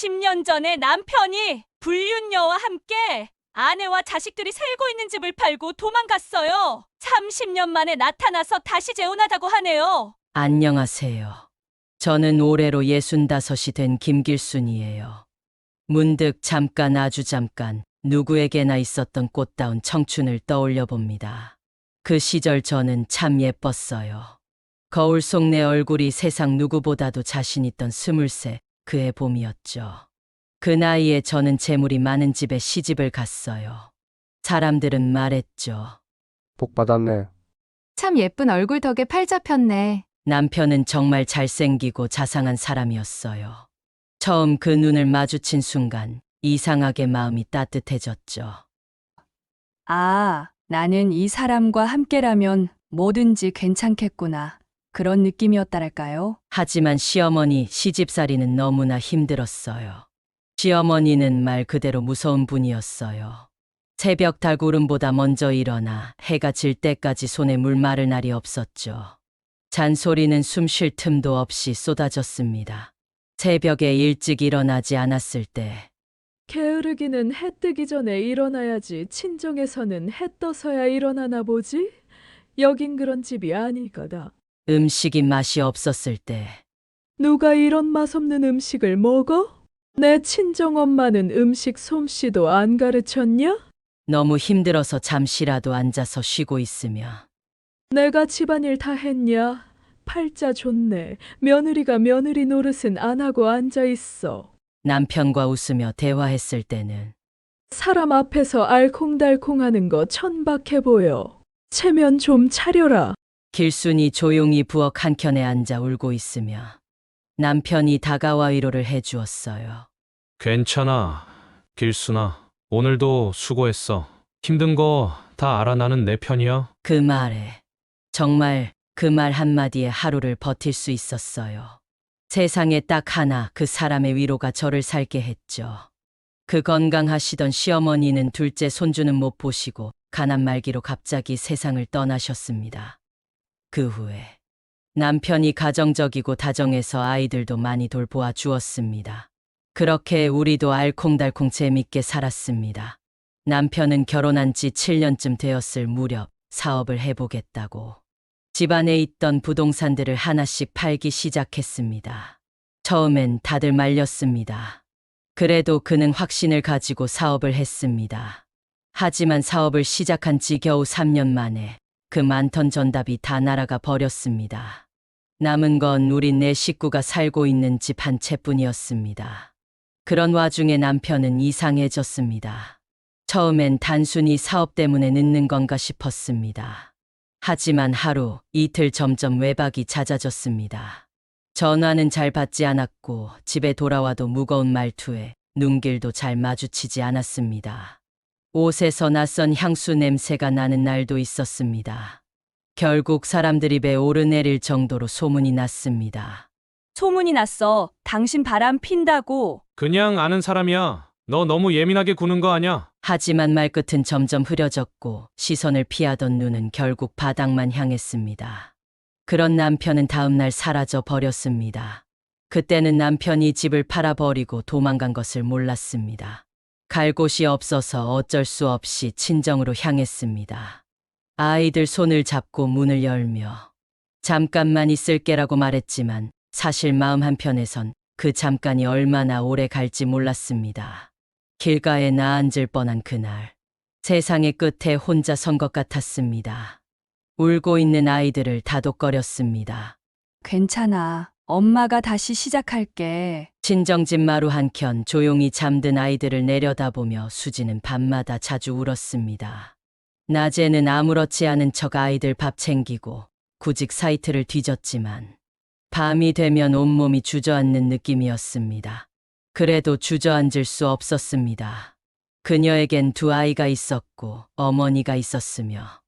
10년 전에 남편이 불륜녀와 함께 아내와 자식들이 살고 있는 집을 팔고 도망갔어요. 30년 만에 나타나서 다시 재혼하자고 하네요. 안녕하세요. 저는 올해로 예순다섯이 된 김길순이에요. 문득 잠깐 아주 잠깐 누구에게나 있었던 꽃다운 청춘을 떠올려 봅니다. 그 시절 저는 참 예뻤어요. 거울 속 내 얼굴이 세상 누구보다도 자신 있던 스물세 그의 봄이었죠. 그 나이에 저는 재물이 많은 집에 시집을 갔어요. 사람들은 말했죠. 복 받았네. 참 예쁜 얼굴 덕에 팔 잡혔네. 남편은 정말 잘생기고 자상한 사람이었어요. 처음 그 눈을 마주친 순간 이상하게 마음이 따뜻해졌죠. 아, 나는 이 사람과 함께라면 뭐든지 괜찮겠구나. 그런 느낌이었다랄까요? 하지만 시어머니 시집살이는 너무나 힘들었어요. 시어머니는 말 그대로 무서운 분이었어요. 새벽 달구름보다 먼저 일어나 해가 질 때까지 손에 물 마를 날이 없었죠. 잔소리는 숨 쉴 틈도 없이 쏟아졌습니다. 새벽에 일찍 일어나지 않았을 때 게으르기는 해 뜨기 전에 일어나야지 친정에서는 해 떠서야 일어나나 보지? 여긴 그런 집이 아닐 거다. 음식이 맛이 없었을 때 누가 이런 맛없는 음식을 먹어? 내 친정엄마는 음식 솜씨도 안 가르쳤냐? 너무 힘들어서 잠시라도 앉아서 쉬고 있으며 내가 집안일 다 했냐? 팔자 좋네. 며느리가 며느리 노릇은 안 하고 앉아 있어. 남편과 웃으며 대화했을 때는 사람 앞에서 알콩달콩 하는 거 천박해 보여. 체면 좀 차려라. 길순이 조용히 부엌 한켠에 앉아 울고 있으며 남편이 다가와 위로를 해주었어요. 괜찮아. 길순아. 오늘도 수고했어. 힘든 거 다 알아 나는 내 편이야. 그 말에 정말 그 말 한마디에 하루를 버틸 수 있었어요. 세상에 딱 하나 그 사람의 위로가 저를 살게 했죠. 그 건강하시던 시어머니는 둘째 손주는 못 보시고 가난 말기로 갑자기 세상을 떠나셨습니다. 그 후에 남편이 가정적이고 다정해서 아이들도 많이 돌보아 주었습니다. 그렇게 우리도 알콩달콩 재밌게 살았습니다. 남편은 결혼한 지 7년쯤 되었을 무렵 사업을 해보겠다고 집안에 있던 부동산들을 하나씩 팔기 시작했습니다. 처음엔 다들 말렸습니다. 그래도 그는 확신을 가지고 사업을 했습니다. 하지만 사업을 시작한 지 겨우 3년 만에 그 많던 전답이 다 날아가 버렸습니다. 남은 건 우리 네 식구가 살고 있는 집 한 채뿐이었습니다. 그런 와중에 남편은 이상해졌습니다. 처음엔 단순히 사업 때문에 늦는 건가 싶었습니다. 하지만 하루, 이틀 점점 외박이 잦아졌습니다. 전화는 잘 받지 않았고 집에 돌아와도 무거운 말투에 눈길도 잘 마주치지 않았습니다. 옷에서 낯선 향수 냄새가 나는 날도 있었습니다. 결국 사람들이 배 오르내릴 정도로 소문이 났습니다. 소문이 났어. 당신 바람 핀다고. 그냥 아는 사람이야. 너 너무 예민하게 구는 거 아냐? 하지만 말끝은 점점 흐려졌고 시선을 피하던 눈은 결국 바닥만 향했습니다. 그런 남편은 다음날 사라져 버렸습니다. 그때는 남편이 집을 팔아버리고 도망간 것을 몰랐습니다. 갈 곳이 없어서 어쩔 수 없이 친정으로 향했습니다. 아이들 손을 잡고 문을 열며 잠깐만 있을게라고 말했지만 사실 마음 한편에선 그 잠깐이 얼마나 오래 갈지 몰랐습니다. 길가에 나앉을 뻔한 그날, 세상의 끝에 혼자 선 것 같았습니다. 울고 있는 아이들을 다독거렸습니다. 괜찮아. 엄마가 다시 시작할게. 친정집 마루 한켠 조용히 잠든 아이들을 내려다보며 수지는 밤마다 자주 울었습니다. 낮에는 아무렇지 않은 척 아이들 밥 챙기고 구직 사이트를 뒤졌지만 밤이 되면 온몸이 주저앉는 느낌이었습니다. 그래도 주저앉을 수 없었습니다. 그녀에겐 두 아이가 있었고 어머니가 있었으며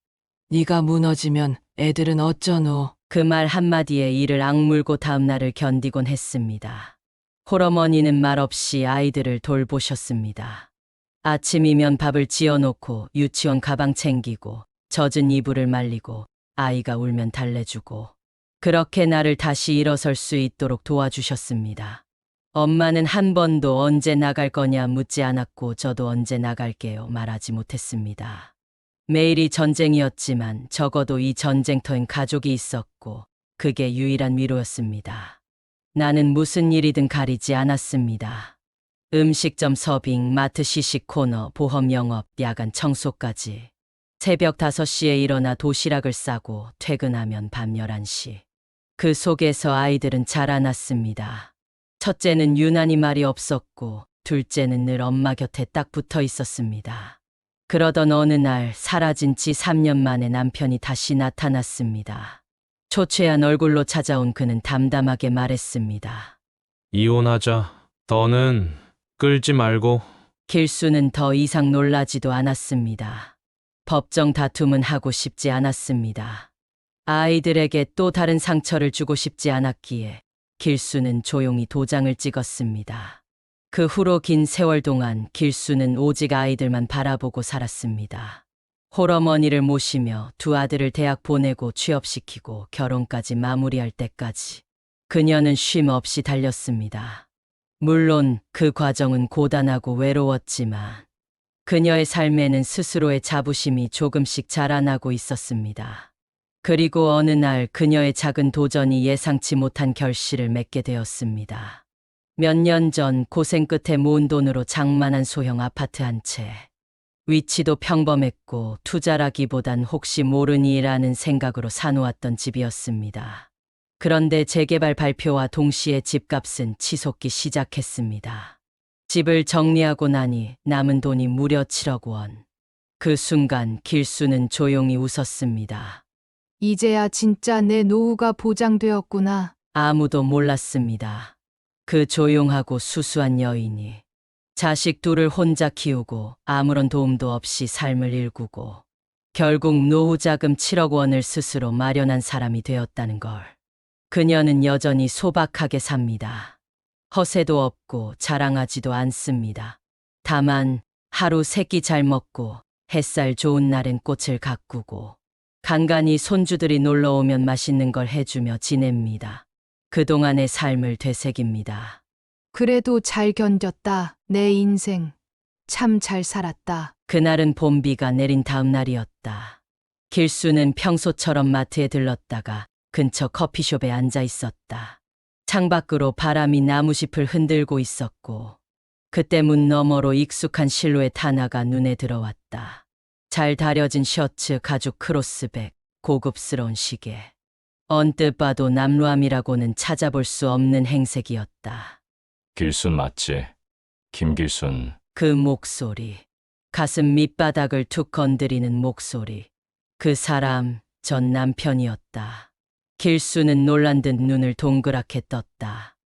네가 무너지면 애들은 어쩌노? 그 말 한마디에 이를 악물고 다음날을 견디곤 했습니다. 홀어머니는 말없이 아이들을 돌보셨습니다. 아침이면 밥을 지어놓고 유치원 가방 챙기고 젖은 이불을 말리고 아이가 울면 달래주고 그렇게 나를 다시 일어설 수 있도록 도와주셨습니다. 엄마는 한 번도 언제 나갈 거냐 묻지 않았고 저도 언제 나갈게요 말하지 못했습니다. 매일이 전쟁이었지만 적어도 이 전쟁터엔 가족이 있었고 그게 유일한 위로였습니다. 나는 무슨 일이든 가리지 않았습니다. 음식점 서빙, 마트 시식 코너, 보험 영업, 야간 청소까지. 새벽 5시에 일어나 도시락을 싸고 퇴근하면 밤 11시. 그 속에서 아이들은 자라났습니다. 첫째는 유난히 말이 없었고, 둘째는 늘 엄마 곁에 딱 붙어 있었습니다. 그러던 어느 날 사라진 지 3년 만에 남편이 다시 나타났습니다. 초췌한 얼굴로 찾아온 그는 담담하게 말했습니다. 이혼하자. 더는 끌지 말고 길수는 더 이상 놀라지도 않았습니다. 법정 다툼은 하고 싶지 않았습니다. 아이들에게 또 다른 상처를 주고 싶지 않았기에 길수는 조용히 도장을 찍었습니다. 그 후로 긴 세월 동안 길수는 오직 아이들만 바라보고 살았습니다. 홀어머니를 모시며 두 아들을 대학 보내고 취업시키고 결혼까지 마무리할 때까지 그녀는 쉼 없이 달렸습니다. 물론 그 과정은 고단하고 외로웠지만 그녀의 삶에는 스스로의 자부심이 조금씩 자라나고 있었습니다. 그리고 어느 날 그녀의 작은 도전이 예상치 못한 결실을 맺게 되었습니다. 몇 년 전 고생 끝에 모은 돈으로 장만한 소형 아파트 한 채. 위치도 평범했고 투자라기보단 혹시 모르니라는 생각으로 사놓았던 집이었습니다. 그런데 재개발 발표와 동시에 집값은 치솟기 시작했습니다. 집을 정리하고 나니 남은 돈이 무려 7억 원. 그 순간 길수는 조용히 웃었습니다. 이제야 진짜 내 노후가 보장되었구나. 아무도 몰랐습니다. 그 조용하고 수수한 여인이 자식 둘을 혼자 키우고 아무런 도움도 없이 삶을 일구고 결국 노후 자금 7억 원을 스스로 마련한 사람이 되었다는 걸. 그녀는 여전히 소박하게 삽니다. 허세도 없고 자랑하지도 않습니다. 다만 하루 세끼 잘 먹고 햇살 좋은 날엔 꽃을 가꾸고 간간히 손주들이 놀러 오면 맛있는 걸 해주며 지냅니다. 그동안의 삶을 되새깁니다. 그래도 잘 견뎠다. 내 인생. 참 잘 살았다. 그날은 봄비가 내린 다음 날이었다. 길수는 평소처럼 마트에 들렀다가 근처 커피숍에 앉아 있었다. 창밖으로 바람이 나무잎을 흔들고 있었고, 그때 문 너머로 익숙한 실루엣 하나가 눈에 들어왔다. 잘 다려진 셔츠, 가죽 크로스백, 고급스러운 시계. 언뜻 봐도 남루함이라고는 찾아볼 수 없는 행색이었다. 길순 맞지? 김길순. 그 목소리. 가슴 밑바닥을 툭 건드리는 목소리. 그 사람, 전 남편이었다. 길수는 놀란 듯 눈을 동그랗게 떴다.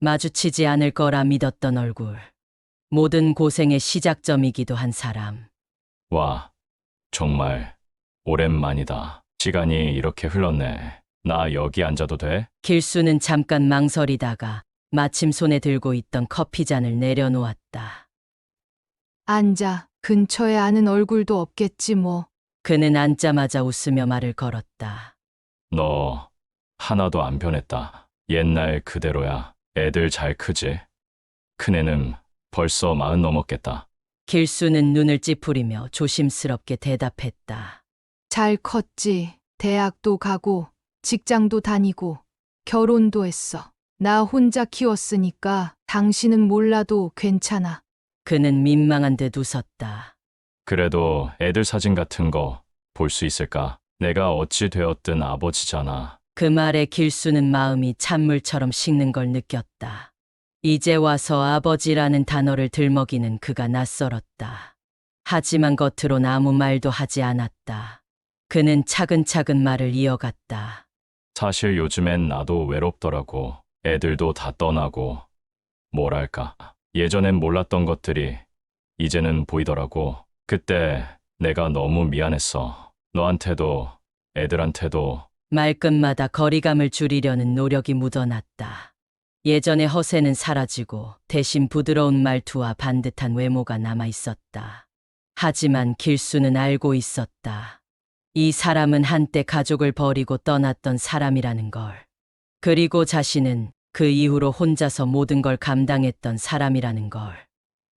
마주치지 않을 거라 믿었던 얼굴. 모든 고생의 시작점이기도 한 사람. 와, 정말 오랜만이다. 시간이 이렇게 흘렀네. 나 여기 앉아도 돼? 길수는 잠깐 망설이다가 마침 손에 들고 있던 커피잔을 내려놓았다. 앉아. 근처에 아는 얼굴도 없겠지 뭐. 그는 앉자마자 웃으며 말을 걸었다. 너 하나도 안 변했다. 옛날 그대로야. 애들 잘 크지? 큰애는 벌써 마흔 넘었겠다. 길수는 눈을 찌푸리며 조심스럽게 대답했다. 잘 컸지. 대학도 가고, 직장도 다니고, 결혼도 했어. 나 혼자 키웠으니까 당신은 몰라도 괜찮아. 그는 민망한 듯 웃었다. 그래도 애들 사진 같은 거 볼 수 있을까? 내가 어찌 되었든 아버지잖아. 그 말에 길수는 마음이 찬물처럼 식는 걸 느꼈다. 이제 와서 아버지라는 단어를 들먹이는 그가 낯설었다. 하지만 겉으론 아무 말도 하지 않았다. 그는 차근차근 말을 이어갔다. 사실 요즘엔 나도 외롭더라고. 애들도 다 떠나고. 뭐랄까. 예전엔 몰랐던 것들이 이제는 보이더라고. 그때 내가 너무 미안했어. 너한테도 애들한테도 말끝마다 거리감을 줄이려는 노력이 묻어났다. 예전의 허세는 사라지고 대신 부드러운 말투와 반듯한 외모가 남아 있었다. 하지만 길수는 알고 있었다. 이 사람은 한때 가족을 버리고 떠났던 사람이라는 걸. 그리고 자신은 그 이후로 혼자서 모든 걸 감당했던 사람이라는 걸.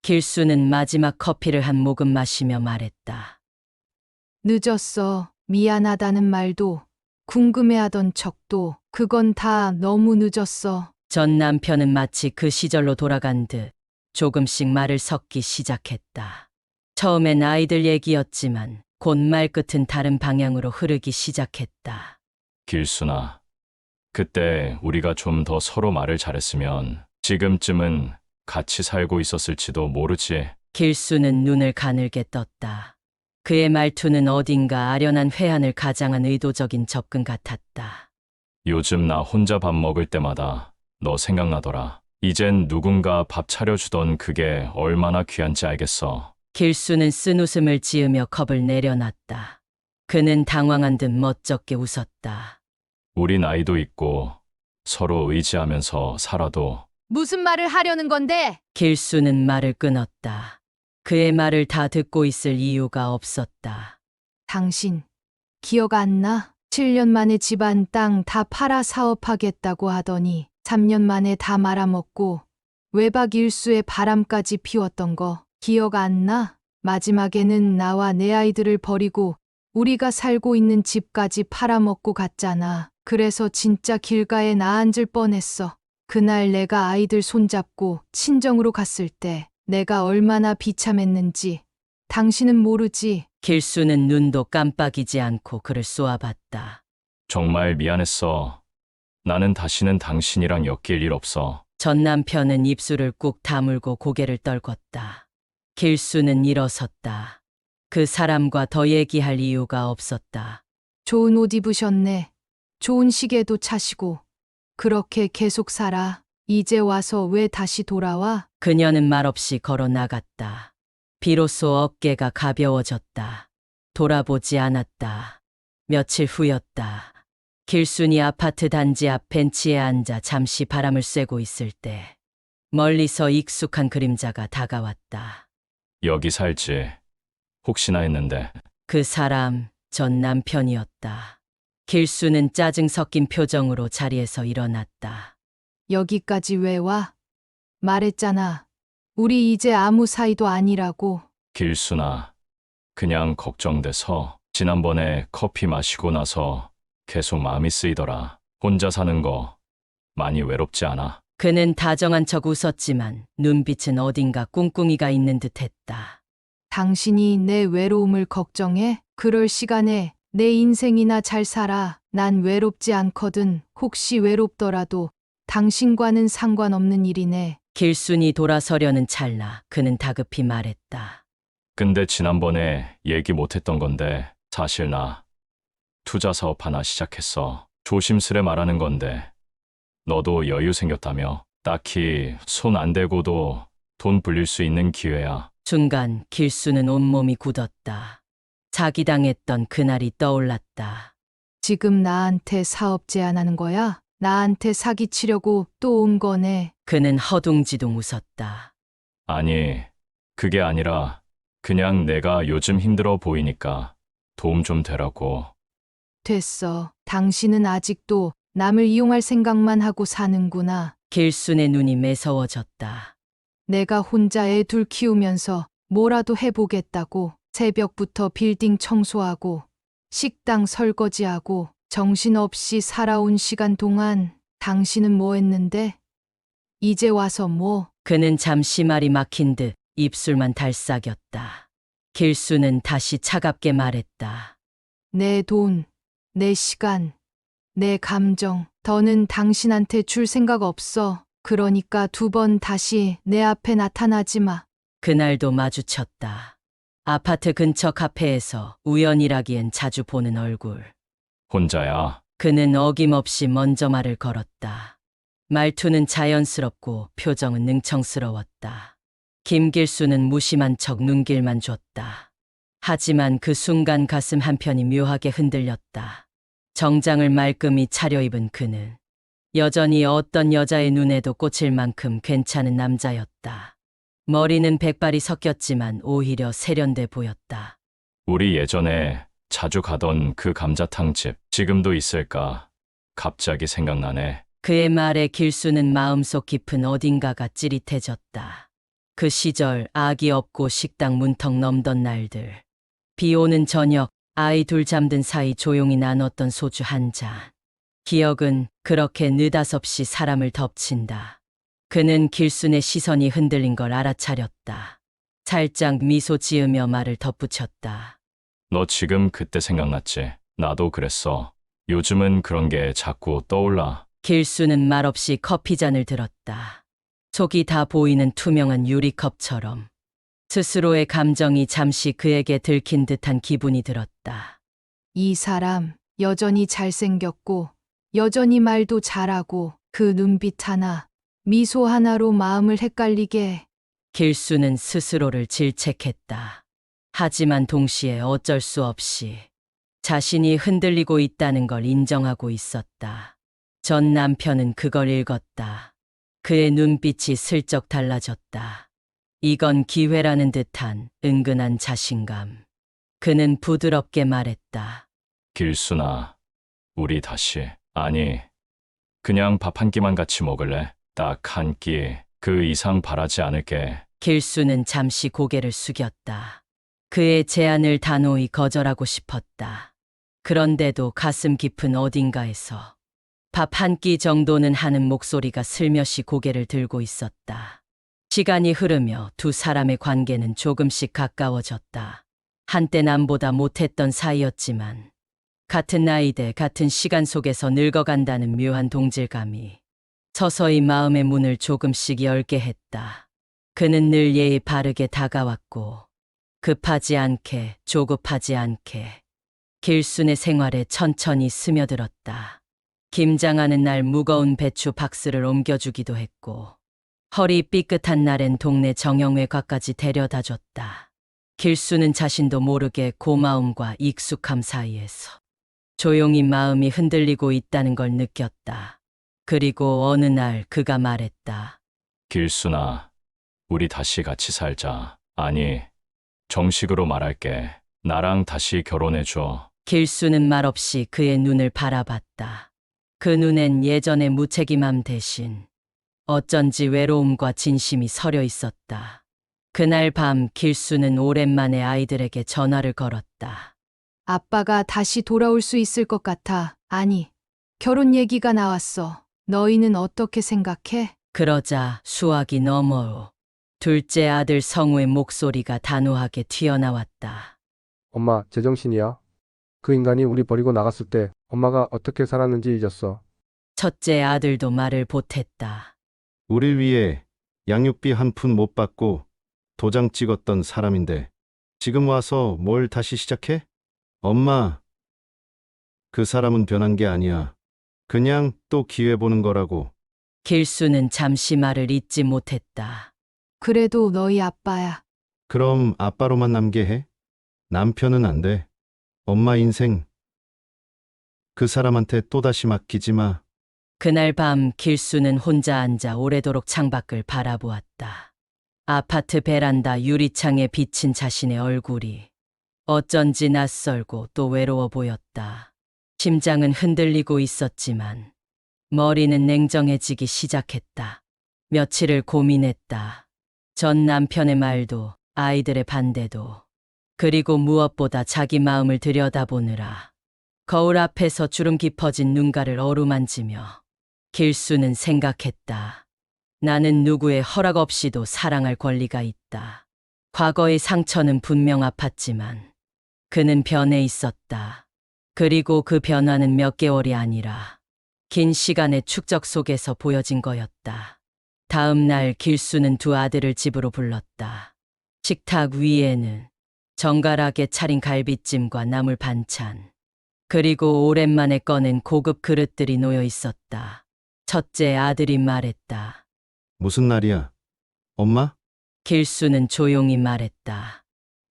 길수는 마지막 커피를 한 모금 마시며 말했다. 늦었어. 미안하다는 말도, 궁금해하던 척도, 그건 다 너무 늦었어. 전 남편은 마치 그 시절로 돌아간 듯 조금씩 말을 섞기 시작했다. 처음엔 아이들 얘기였지만 곧 말끝은 다른 방향으로 흐르기 시작했다. 길순아, 그때 우리가 좀 더 서로 말을 잘했으면 지금쯤은 같이 살고 있었을지도 모르지. 길수는 눈을 가늘게 떴다. 그의 말투는 어딘가 아련한 회한을 가장한 의도적인 접근 같았다. 요즘 나 혼자 밥 먹을 때마다 너 생각나더라. 이젠 누군가 밥 차려주던 그게 얼마나 귀한지 알겠어. 길수는 쓴 웃음을 지으며 컵을 내려놨다. 그는 당황한 듯 멋쩍게 웃었다. 우리 나이도 있고 서로 의지하면서 살아도 무슨 말을 하려는 건데? 길수는 말을 끊었다. 그의 말을 다 듣고 있을 이유가 없었다. 당신, 기억 안 나? 7년 만에 집안 땅 다 팔아 사업하겠다고 하더니 3년 만에 다 말아먹고 외박 일수에 바람까지 피웠던 거 기억 안 나? 마지막에는 나와 내 아이들을 버리고 우리가 살고 있는 집까지 팔아먹고 갔잖아. 그래서 진짜 길가에 나 앉을 뻔했어. 그날 내가 아이들 손잡고 친정으로 갔을 때 내가 얼마나 비참했는지 당신은 모르지. 길수는 눈도 깜빡이지 않고 그를 쏘아봤다. 정말 미안했어. 나는 다시는 당신이랑 엮일 일 없어. 전 남편은 입술을 꾹 다물고 고개를 떨궜다. 길수는 일어섰다. 그 사람과 더 얘기할 이유가 없었다. 좋은 옷 입으셨네. 좋은 시계도 차시고. 그렇게 계속 살아. 이제 와서 왜 다시 돌아와? 그녀는 말없이 걸어 나갔다. 비로소 어깨가 가벼워졌다. 돌아보지 않았다. 며칠 후였다. 길순이 아파트 단지 앞 벤치에 앉아 잠시 바람을 쐬고 있을 때 멀리서 익숙한 그림자가 다가왔다. 여기 살지. 혹시나 했는데 그 사람 전 남편이었다. 길수는 짜증 섞인 표정으로 자리에서 일어났다. 여기까지 왜 와? 말했잖아. 우리 이제 아무 사이도 아니라고. 길순아. 그냥 걱정돼서 지난번에 커피 마시고 나서 계속 마음이 쓰이더라. 혼자 사는 거 많이 외롭지 않아? 그는 다정한 척 웃었지만 눈빛은 어딘가 꿍꿍이가 있는 듯 했다. 당신이 내 외로움을 걱정해? 그럴 시간에 내 인생이나 잘 살아. 난 외롭지 않거든. 혹시 외롭더라도 당신과는 상관없는 일이네. 길순이 돌아서려는 찰나 그는 다급히 말했다. 근데 지난번에 얘기 못했던 건데 사실 나 투자 사업 하나 시작했어. 조심스레 말하는 건데 너도 여유 생겼다며 딱히 손 안 대고도 돈 불릴 수 있는 기회야. 순간 길수는 온몸이 굳었다. 사기당했던 그날이 떠올랐다. 지금 나한테 사업 제안하는 거야? 나한테 사기치려고 또 온 거네. 그는 허둥지둥 웃었다. 아니, 그게 아니라 그냥 내가 요즘 힘들어 보이니까 도움 좀 되라고. 됐어. 당신은 아직도 남을 이용할 생각만 하고 사는구나. 길순의 눈이 매서워졌다. 내가 혼자 애 둘 키우면서 뭐라도 해보겠다고 새벽부터 빌딩 청소하고 식당 설거지하고 정신없이 살아온 시간 동안 당신은 뭐 했는데? 이제 와서 뭐? 그는 잠시 말이 막힌 듯 입술만 달싹였다. 길수는 다시 차갑게 말했다. 내 돈, 내 시간, 내 감정, 더는 당신한테 줄 생각 없어. 그러니까 두 번 다시 내 앞에 나타나지 마. 그날도 마주쳤다. 아파트 근처 카페에서 우연이라기엔 자주 보는 얼굴. 혼자야. 그는 어김없이 먼저 말을 걸었다. 말투는 자연스럽고 표정은 능청스러웠다. 김길수는 무심한 척 눈길만 줬다. 하지만 그 순간 가슴 한편이 묘하게 흔들렸다. 정장을 말끔히 차려입은 그는 여전히 어떤 여자의 눈에도 꽂힐 만큼 괜찮은 남자였다. 머리는 백발이 섞였지만 오히려 세련돼 보였다. 우리 예전에 자주 가던 그 감자탕 집 지금도 있을까? 갑자기 생각나네. 그의 말에 길수는 마음속 깊은 어딘가가 찌릿해졌다. 그 시절 아기 없고 식당 문턱 넘던 날들. 비 오는 저녁 아이 둘 잠든 사이 조용히 나눴던 소주 한 잔. 기억은 그렇게 느닷없이 사람을 덮친다. 그는 길순의 시선이 흔들린 걸 알아차렸다. 살짝 미소 지으며 말을 덧붙였다. 너 지금 그때 생각났지? 나도 그랬어. 요즘은 그런 게 자꾸 떠올라. 길수는 말없이 커피잔을 들었다. 속이 다 보이는 투명한 유리컵처럼 스스로의 감정이 잠시 그에게 들킨 듯한 기분이 들었다. 이 사람 여전히 잘생겼고 여전히 말도 잘하고 그 눈빛 하나 미소 하나로 마음을 헷갈리게 해. 길수는 스스로를 질책했다. 하지만 동시에 어쩔 수 없이 자신이 흔들리고 있다는 걸 인정하고 있었다. 전 남편은 그걸 읽었다. 그의 눈빛이 슬쩍 달라졌다. 이건 기회라는 듯한 은근한 자신감. 그는 부드럽게 말했다. 길순아, 우리 다시. 아니, 그냥 밥 한 끼만 같이 먹을래? 딱 한 끼. 그 이상 바라지 않을게. 길수는 잠시 고개를 숙였다. 그의 제안을 단호히 거절하고 싶었다. 그런데도 가슴 깊은 어딘가에서 밥 한 끼 정도는 하는 목소리가 슬며시 고개를 들고 있었다. 시간이 흐르며 두 사람의 관계는 조금씩 가까워졌다. 한때 남보다 못했던 사이였지만 같은 나이대 같은 시간 속에서 늙어간다는 묘한 동질감이 서서히 마음의 문을 조금씩 열게 했다. 그는 늘 예의 바르게 다가왔고 급하지 않게 조급하지 않게 길순의 생활에 천천히 스며들었다. 김장하는 날 무거운 배추 박스를 옮겨주기도 했고 허리 삐끗한 날엔 동네 정형외과까지 데려다 줬다. 길수는 자신도 모르게 고마움과 익숙함 사이에서 조용히 마음이 흔들리고 있다는 걸 느꼈다. 그리고 어느 날 그가 말했다. 길순아, 우리 다시 같이 살자. 아니, 정식으로 말할게. 나랑 다시 결혼해줘. 길수는 말없이 그의 눈을 바라봤다. 그 눈엔 예전의 무책임함 대신 어쩐지 외로움과 진심이 서려 있었다. 그날 밤 길수는 오랜만에 아이들에게 전화를 걸었다. 아빠가 다시 돌아올 수 있을 것 같아. 아니, 결혼 얘기가 나왔어. 너희는 어떻게 생각해? 그러자 수학이 너머로 둘째 아들 성우의 목소리가 단호하게 튀어나왔다. 엄마, 제정신이야? 그 인간이 우리 버리고 나갔을 때 엄마가 어떻게 살았는지 잊었어. 첫째 아들도 말을 보탰다. 우릴 위해 양육비 한 푼 못 받고 도장 찍었던 사람인데 지금 와서 뭘 다시 시작해? 엄마, 그 사람은 변한 게 아니야. 그냥 또 기회 보는 거라고. 길수는 잠시 말을 잇지 못했다. 그래도 너희 아빠야. 그럼 아빠로만 남게 해? 남편은 안 돼. 엄마 인생 그 사람한테 또다시 맡기지 마. 그날 밤 길수는 혼자 앉아 오래도록 창밖을 바라보았다. 아파트 베란다 유리창에 비친 자신의 얼굴이 어쩐지 낯설고 또 외로워 보였다. 심장은 흔들리고 있었지만 머리는 냉정해지기 시작했다. 며칠을 고민했다. 전 남편의 말도 아이들의 반대도 그리고 무엇보다 자기 마음을 들여다보느라 거울 앞에서 주름 깊어진 눈가를 어루만지며 길수는 생각했다. 나는 누구의 허락 없이도 사랑할 권리가 있다. 과거의 상처는 분명 아팠지만 그는 변해 있었다. 그리고 그 변화는 몇 개월이 아니라 긴 시간의 축적 속에서 보여진 거였다. 다음 날 길수는 두 아들을 집으로 불렀다. 식탁 위에는 정갈하게 차린 갈비찜과 나물 반찬, 그리고 오랜만에 꺼낸 고급 그릇들이 놓여 있었다. 첫째 아들이 말했다. 무슨 날이야? 엄마? 길수는 조용히 말했다.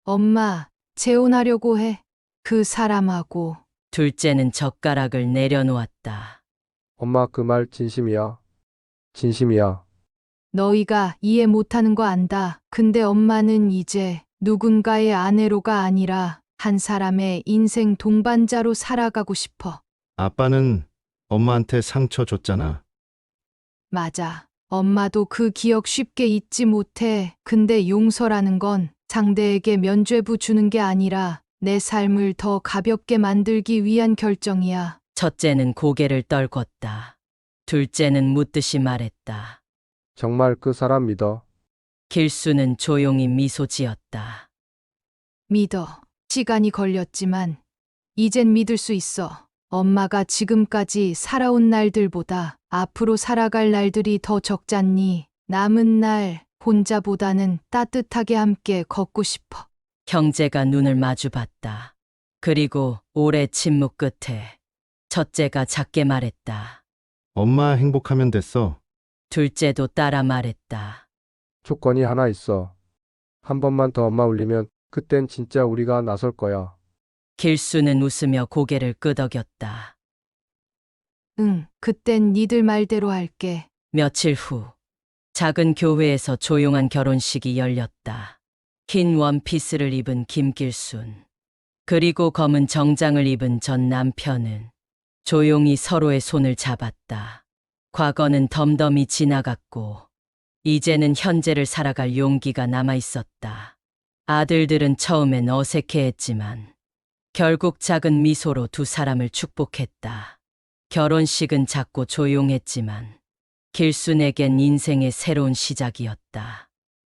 엄마, 재혼하려고 해. 그 사람하고. 둘째는 젓가락을 내려놓았다. 엄마 그 말 진심이야. 진심이야. 너희가 이해 못하는 거 안다. 근데 엄마는 이제 누군가의 아내로가 아니라 한 사람의 인생 동반자로 살아가고 싶어. 아빠는 엄마한테 상처 줬잖아. 맞아. 엄마도 그 기억 쉽게 잊지 못해. 근데 용서라는 건 상대에게 면죄부 주는 게 아니라 내 삶을 더 가볍게 만들기 위한 결정이야. 첫째는 고개를 떨궜다. 둘째는 묻듯이 말했다. 정말 그 사람 믿어. 길수는 조용히 미소 지었다. 믿어. 시간이 걸렸지만 이젠 믿을 수 있어. 엄마가 지금까지 살아온 날들보다 앞으로 살아갈 날들이 더 적잖니. 남은 날 혼자보다는 따뜻하게 함께 걷고 싶어. 형제가 눈을 마주봤다. 그리고 오래 침묵 끝에 첫째가 작게 말했다. 엄마 행복하면 됐어. 둘째도 따라 말했다. 조건이 하나 있어. 한 번만 더 엄마 울리면 그땐 진짜 우리가 나설 거야. 길수는 웃으며 고개를 끄덕였다. 응, 그땐 니들 말대로 할게. 며칠 후 작은 교회에서 조용한 결혼식이 열렸다. 흰 원피스를 입은 김길순 그리고 검은 정장을 입은 전 남편은 조용히 서로의 손을 잡았다. 과거는 덤덤히 지나갔고 이제는 현재를 살아갈 용기가 남아 있었다. 아들들은 처음엔 어색해했지만 결국 작은 미소로 두 사람을 축복했다. 결혼식은 작고 조용했지만 길순에겐 인생의 새로운 시작이었다.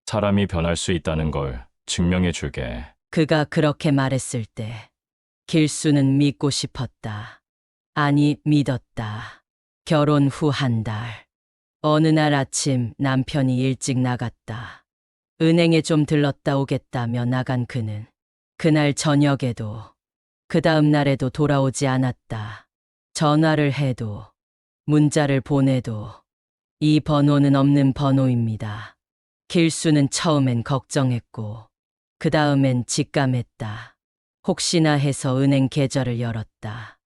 사람이 변할 수 있다는 걸 증명해 줄게. 그가 그렇게 말했을 때 길수는 믿고 싶었다. 아니, 믿었다. 결혼 후 한 달. 어느 날 아침 남편이 일찍 나갔다. 은행에 좀 들렀다 오겠다며 나간 그는 그날 저녁에도 그 다음 날에도 돌아오지 않았다. 전화를 해도 문자를 보내도 이 번호는 없는 번호입니다. 길수는 처음엔 걱정했고 그 다음엔 직감했다. 혹시나 해서 은행 계좌를 열었다.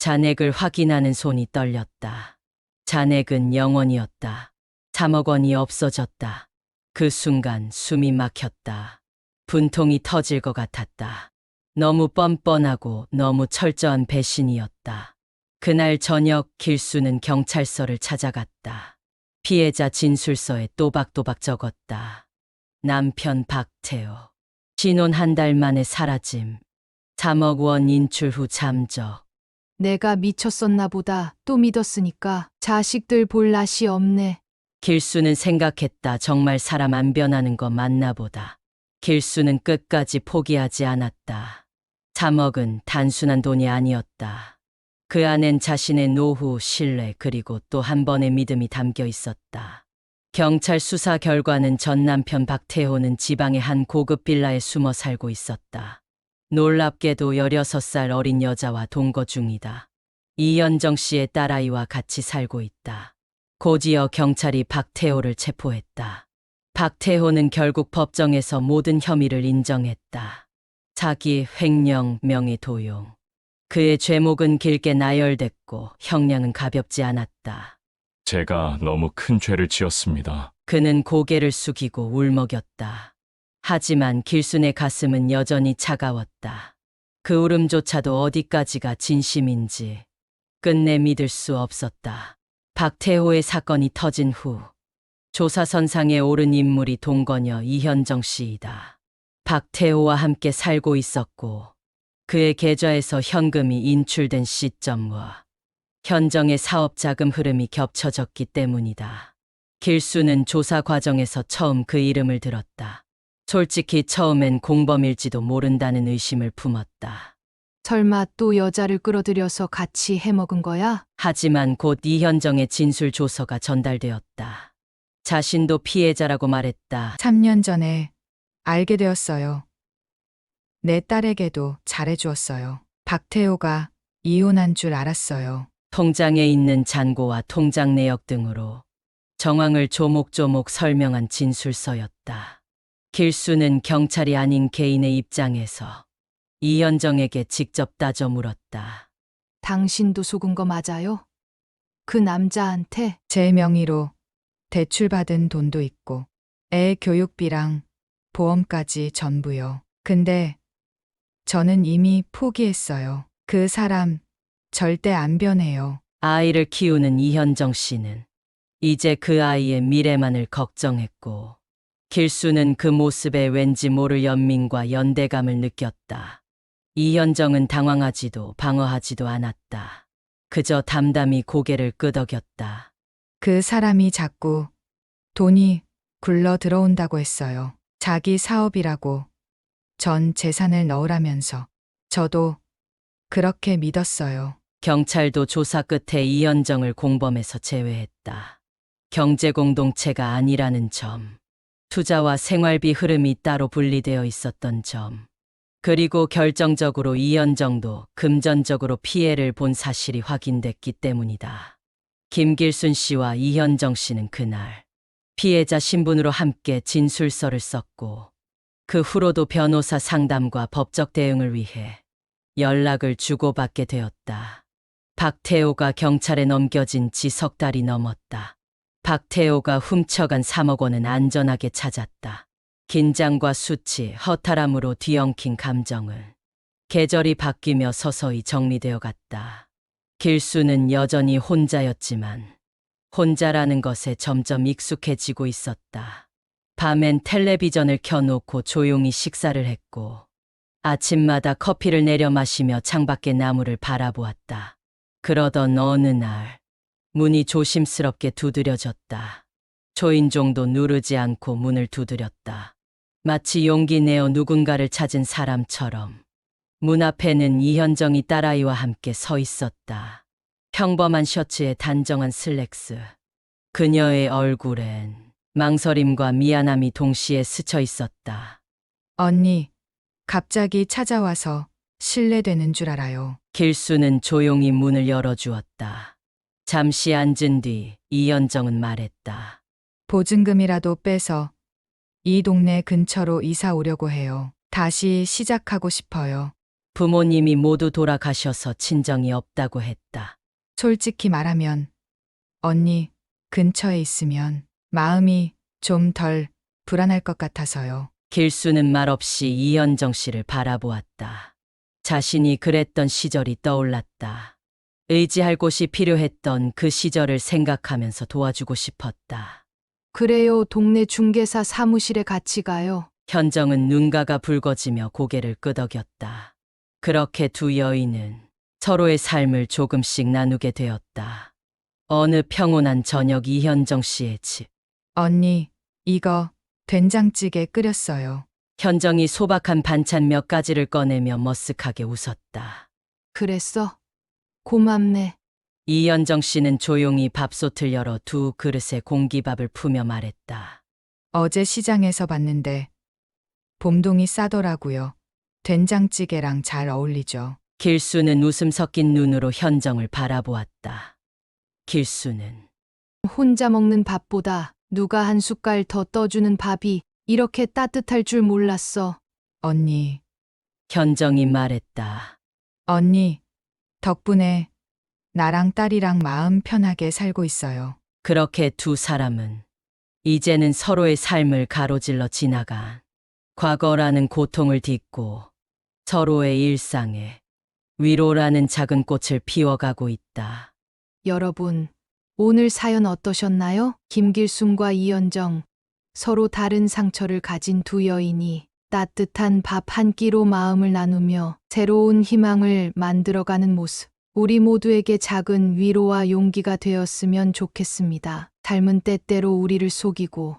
잔액을 확인하는 손이 떨렸다. 잔액은 0원이었다. 3억 원이 없어졌다. 그 순간 숨이 막혔다. 분통이 터질 것 같았다. 너무 뻔뻔하고 너무 철저한 배신이었다. 그날 저녁 길수는 경찰서를 찾아갔다. 피해자 진술서에 또박또박 적었다. 남편 박태호. 신혼 한 달 만에 사라짐. 3억 원 인출 후 잠적. 내가 미쳤었나 보다. 또 믿었으니까 자식들 볼 낯이 없네. 길수는 생각했다. 정말 사람 안 변하는 거 맞나 보다. 길수는 끝까지 포기하지 않았다. 3억은 단순한 돈이 아니었다. 그 안엔 자신의 노후, 신뢰, 그리고 또 한 번의 믿음이 담겨 있었다. 경찰 수사 결과는 전 남편 박태호는 지방의 한 고급 빌라에 숨어 살고 있었다. 놀랍게도 16살 어린 여자와 동거 중이다. 이현정 씨의 딸아이와 같이 살고 있다. 고지어 경찰이 박태호를 체포했다. 박태호는 결국 법정에서 모든 혐의를 인정했다. 사기, 횡령, 명예도용. 그의 죄목은 길게 나열됐고 형량은 가볍지 않았다. 제가 너무 큰 죄를 지었습니다. 그는 고개를 숙이고 울먹였다. 하지만 길순의 가슴은 여전히 차가웠다. 그 울음조차도 어디까지가 진심인지 끝내 믿을 수 없었다. 박태호의 사건이 터진 후 조사선상에 오른 인물이 동거녀 이현정 씨이다. 박태호와 함께 살고 있었고 그의 계좌에서 현금이 인출된 시점과 현정의 사업 자금 흐름이 겹쳐졌기 때문이다. 길수는 조사 과정에서 처음 그 이름을 들었다. 솔직히 처음엔 공범일지도 모른다는 의심을 품었다. 설마 또 여자를 끌어들여서 같이 해먹은 거야? 하지만 곧 이현정의 진술 조서가 전달되었다. 자신도 피해자라고 말했다. 3년 전에 알게 되었어요. 내 딸에게도 잘해주었어요. 박태호가 이혼한 줄 알았어요. 통장에 있는 잔고와 통장 내역 등으로 정황을 조목조목 설명한 진술서였다. 길수는 경찰이 아닌 개인의 입장에서 이현정에게 직접 따져 물었다. 당신도 속은 거 맞아요? 그 남자한테 제 명의로 대출받은 돈도 있고 애 교육비랑 보험까지 전부요. 근데 저는 이미 포기했어요. 그 사람 절대 안 변해요. 아이를 키우는 이현정 씨는 이제 그 아이의 미래만을 걱정했고 길수는 그 모습에 왠지 모를 연민과 연대감을 느꼈다. 이현정은 당황하지도 방어하지도 않았다. 그저 담담히 고개를 끄덕였다. 그 사람이 자꾸 돈이 굴러 들어온다고 했어요. 자기 사업이라고 전 재산을 넣으라면서 저도 그렇게 믿었어요. 경찰도 조사 끝에 이현정을 공범에서 제외했다. 경제 공동체가 아니라는 점, 투자와 생활비 흐름이 따로 분리되어 있었던 점, 그리고 결정적으로 이현정도 금전적으로 피해를 본 사실이 확인됐기 때문이다. 김길순 씨와 이현정 씨는 그날 피해자 신분으로 함께 진술서를 썼고 그 후로도 변호사 상담과 법적 대응을 위해 연락을 주고받게 되었다. 박태호가 경찰에 넘겨진 지 석 달이 넘었다. 박태호가 훔쳐간 3억 원은 안전하게 찾았다. 긴장과 수치, 허탈함으로 뒤엉킨 감정은 계절이 바뀌며 서서히 정리되어 갔다. 길수는 여전히 혼자였지만 혼자라는 것에 점점 익숙해지고 있었다. 밤엔 텔레비전을 켜놓고 조용히 식사를 했고 아침마다 커피를 내려 마시며 창밖의 나무를 바라보았다. 그러던 어느 날 문이 조심스럽게 두드려졌다. 초인종도 누르지 않고 문을 두드렸다. 마치 용기 내어 누군가를 찾은 사람처럼 문 앞에는 이현정이 딸아이와 함께 서 있었다. 평범한 셔츠에 단정한 슬랙스. 그녀의 얼굴엔 망설임과 미안함이 동시에 스쳐 있었다. 언니, 갑자기 찾아와서 실례되는 줄 알아요. 길수는 조용히 문을 열어주었다. 잠시 앉은 뒤 이현정은 말했다. 보증금이라도 빼서 이 동네 근처로 이사 오려고 해요. 다시 시작하고 싶어요. 부모님이 모두 돌아가셔서 친정이 없다고 했다. 솔직히 말하면 언니 근처에 있으면 마음이 좀 덜 불안할 것 같아서요. 길수는 말없이 이현정 씨를 바라보았다. 자신이 그랬던 시절이 떠올랐다. 의지할 곳이 필요했던 그 시절을 생각하면서 도와주고 싶었다. 그래요. 동네 중개사 사무실에 같이 가요. 현정은 눈가가 붉어지며 고개를 끄덕였다. 그렇게 두 여인은 서로의 삶을 조금씩 나누게 되었다. 어느 평온한 저녁 이현정 씨의 집. 언니, 이거 된장찌개 끓였어요. 현정이 소박한 반찬 몇 가지를 꺼내며 머쓱하게 웃었다. 그랬어? 고맙네. 이현정 씨는 조용히 밥솥을 열어 두 그릇에 공기밥을 푸며 말했다. 어제 시장에서 봤는데 봄동이 싸더라고요. 된장찌개랑 잘 어울리죠. 길수는 웃음 섞인 눈으로 현정을 바라보았다. 길수는 혼자 먹는 밥보다 누가 한 숟갈 더 떠주는 밥이 이렇게 따뜻할 줄 몰랐어. 언니, 현정이 말했다. 언니, 덕분에 나랑 딸이랑 마음 편하게 살고 있어요. 그렇게 두 사람은 이제는 서로의 삶을 가로질러 지나간 과거라는 고통을 딛고 서로의 일상에 위로라는 작은 꽃을 피워가고 있다. 여러분, 오늘 사연 어떠셨나요? 김길순과 이현정, 서로 다른 상처를 가진 두 여인이 따뜻한 밥 한 끼로 마음을 나누며 새로운 희망을 만들어가는 모습. 우리 모두에게 작은 위로와 용기가 되었으면 좋겠습니다. 삶은 때때로 우리를 속이고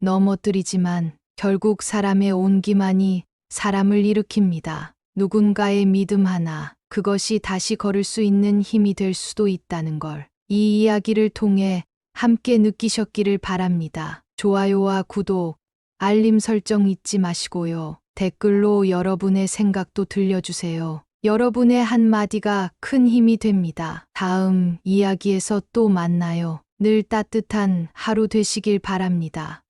넘어뜨리지만 결국 사람의 온기만이 사람을 일으킵니다. 누군가의 믿음 하나, 그것이 다시 걸을 수 있는 힘이 될 수도 있다는 걸. 이 이야기를 통해 함께 느끼셨기를 바랍니다. 좋아요와 구독, 알림 설정 잊지 마시고요. 댓글로 여러분의 생각도 들려주세요. 여러분의 한마디가 큰 힘이 됩니다. 다음 이야기에서 또 만나요. 늘 따뜻한 하루 되시길 바랍니다.